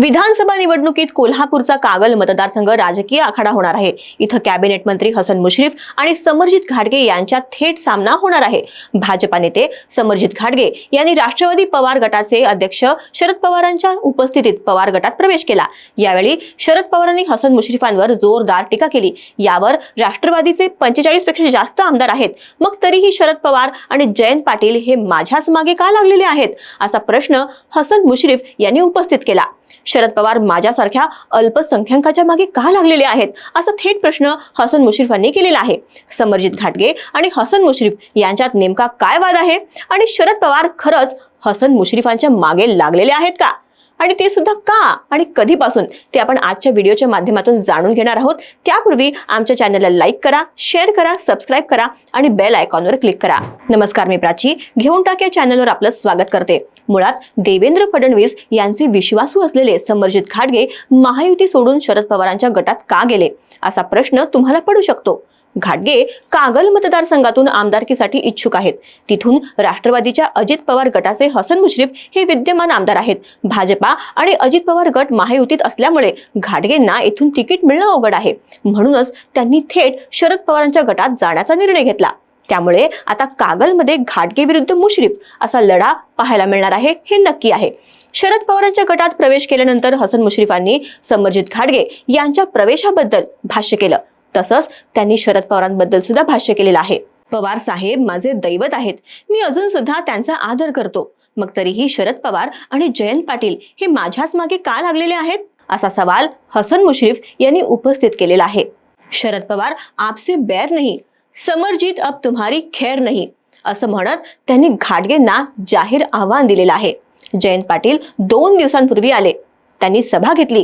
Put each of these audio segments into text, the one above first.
विधानसभा निवडणुकीत कोल्हापूरचा कागल मतदारसंघ राजकीय आखाडा होणार आहे. इथं कॅबिनेट मंत्री हसन मुश्रीफ आणि समरजित घाटगे यांच्यात थेट सामना होणार आहे. भाजपा नेते समरजित घाटगे यांनी राष्ट्रवादी पवार गटाचे अध्यक्ष शरद पवारांच्या उपस्थितीत पवार गटात प्रवेश केला. यावेळी शरद पवारांनी हसन मुश्रीफांवर जोरदार टीका केली. यावर राष्ट्रवादीचे पंचेचाळीसपेक्षा जास्त आमदार आहेत. मग तरीही शरद पवार आणि जयंत पाटील हे माझ्याच मागे का लागलेले आहेत? असा प्रश्न हसन मुश्रीफ यांनी उपस्थित केला. शरद पवार माझ्यासारख्या अल्पसंख्याकाच्या मागे का लागलेले आहेत? असा थेट प्रश्न हसन मुश्रीफांनी केलेला आहे. समरजित घाटगे आणि हसन मुश्रीफ यांच्यात नेमका काय वाद आहे? आणि शरद पवार खरंच हसन मुश्रीफांच्या मागे लागलेले आहेत का? आणि ते सुद्धा का? आणि कधीपासून? ते आपण आजच्या व्हिडिओच्या माध्यमातून जाणून घेणार आहोत. त्यापूर्वी आमच्या चॅनलला लाईक करा शेअर करा सबस्क्राईब करा आणि बेल आयकॉनवर क्लिक करा. नमस्कार मी प्राची. घेऊन टाक या चॅनलवर आपलं स्वागत करते. मुळात देवेंद्र फडणवीस यांचे विश्वासू असलेले समरजित घाटगे महायुती सोडून शरद पवारांच्या गटात का गेले? असा प्रश्न तुम्हाला पडू शकतो. घाटगे कागल मतदारसंघातून आमदारकीसाठी इच्छुक आहेत. तिथून राष्ट्रवादीच्या अजित पवार गटाचे हसन मुश्रीफ हे विद्यमान आमदार आहेत. भाजपा आणि अजित पवार गट महायुतीत असल्यामुळे घाटगेंना येथून तिकीट मिळणं अवघड आहे. म्हणूनच त्यांनी थेट शरद पवारांच्या गटात जाण्याचा निर्णय घेतला. त्यामुळे आता कागलमध्ये घाटगे विरुद्ध मुश्रीफ असा लढा पाहायला मिळणार आहे हे नक्की आहे. शरद पवारांच्या गटात प्रवेश केल्यानंतर हसन मुश्रीफांनी समरजित घाटगे यांच्या प्रवेशाबद्दल भाष्य केलं. तसंच त्यांनी शरद पवारांबद्दल सुद्धा भाष्य केलेलं आहे. पवार साहेब माझे दैवत आहेत. मी अजून सुद्धा त्यांचा आदर करतो. मग तरीही शरद पवार आणि जयंत पाटील हे माझ्याच मागे का लागलेले आहेत? असा सवाल हसन मुश्रीफ यांनी उपस्थित केलेला आहे. शरद पवार आपसे बैर नाही समरजीत अब तुम्हारी खैर नाही असं म्हणत त्यांनी घाटगेंना जाहीर आव्हान दिलेलं आहे. जयंत पाटील दोन दिवसांपूर्वी आले. त्यांनी सभा घेतली.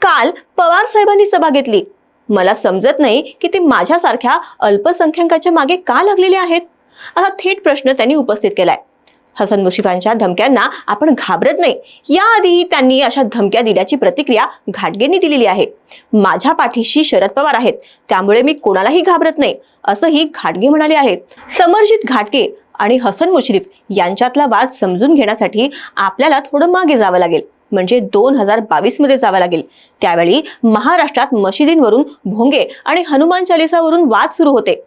काल पवार साहेबांनी सभा घेतली. मला समजत नाही की ते माझ्यासारख्या अल्पसंख्याकाच्या मागे का लागलेले आहेत? असा थेट प्रश्न त्यांनी उपस्थित केलाय. हसन मुशिफांच्या धमक्यांना आपण घाबरत नाही. याआधीही त्यांनी अशा धमक्या दिल्याची प्रतिक्रिया घाटगेंनी दिलेली आहे. माझ्या पाठीशी शरद पवार आहेत. त्यामुळे मी कोणालाही घाबरत नाही असंही घाटगे म्हणाले आहेत. समर्जित घाटगे आणि हसन मुश्रीफ यांच्यातला वाद समजून घेण्यासाठी आपल्याला थोडं मागे जावं लागेल. म्हणजे दोन हजार बावीसमध्ये जावं लागेल. त्यावेळी महाराष्ट्रात मशिदींवरून भोंगे आणि हनुमान चालिसावरून वाद सुरू होते.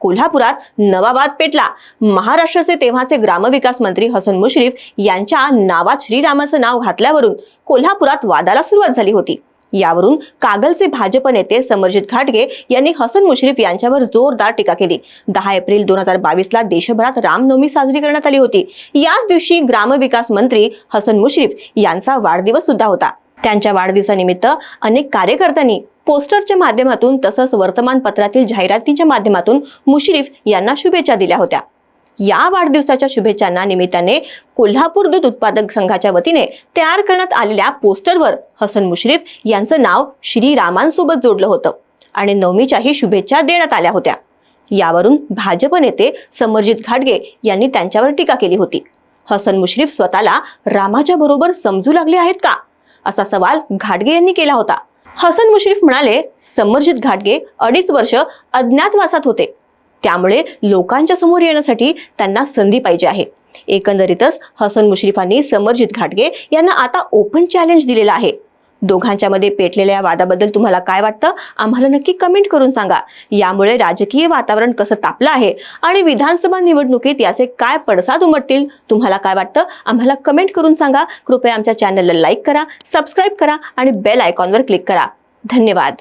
कोल्हापुरात नवा वाद पेटला. महाराष्ट्राचे तेव्हाचे ग्रामविकास मंत्री हसन मुश्रीफ यांच्या नावात श्रीरामाचं नाव घातल्यावरून कोल्हापुरात वादाला सुरुवात झाली होती. यावरून कागलचे भाजप नेते समरजित घाटगे यांनी हसन मुश्रीफ यांच्यावर जोरदार टीका केली. दहा एप्रिल दोन हजार बावीसला देशभरात रामनवमी साजरी करण्यात आली होती. याच दिवशी ग्रामविकास मंत्री हसन मुश्रीफ यांचा वाढदिवस सुद्धा होता. त्यांच्या वाढदिवसानिमित्त अनेक कार्यकर्त्यांनी पोस्टरच्या माध्यमातून तसंच वर्तमानपत्रातील जाहिरातींच्या माध्यमातून मुश्रीफ यांना शुभेच्छा दिल्या होत्या. या वाढदिवसाच्या शुभेच्छांना निमित्ताने कोल्हापूर दूध उत्पादक संघाच्या वतीने तयार करण्यात आलेल्या पोस्टरवर हसन मुश्रीफ यांचं नाव श्रीरामांसोबत जोडलं होतं आणि नवमीच्याही शुभेच्छा देण्यात आल्या होत्या. यावरून भाजप नेते समरजित घाटगे यांनी त्यांच्यावर टीका केली होती. हसन मुश्रीफ स्वतःला रामाच्या बरोबर समजू लागले आहेत का? असा सवाल घाटगे यांनी केला होता. हसन मुश्रीफ म्हणाले समरजित घाटगे अडीच वर्ष अज्ञातवासात होते. त्यामुळे लोकांच्या समोर येण्यासाठी त्यांना संधी पाहिजे आहे. एकंदरीतच हसन मुश्रीफांनी समरजित घाटगे यांना आता ओपन चॅलेंज दिलेलं आहे. दोघांच्या मध्ये पेटलेल्या या वादाबद्दल तुम्हाला काय वाटतं? आम्हाला नक्की कमेंट करून सांगा. यामुळे राजकीय वातावरण कसं तापलं आहे आणि विधानसभा निवडणुकीत याचे काय पडसाद उमटतील? तुम्हाला काय वाटतं? आम्हाला कमेंट करून सांगा. कृपया आमच्या चॅनलला लाईक करा सबस्क्राईब करा आणि बेल आयकॉनवर क्लिक करा. धन्यवाद.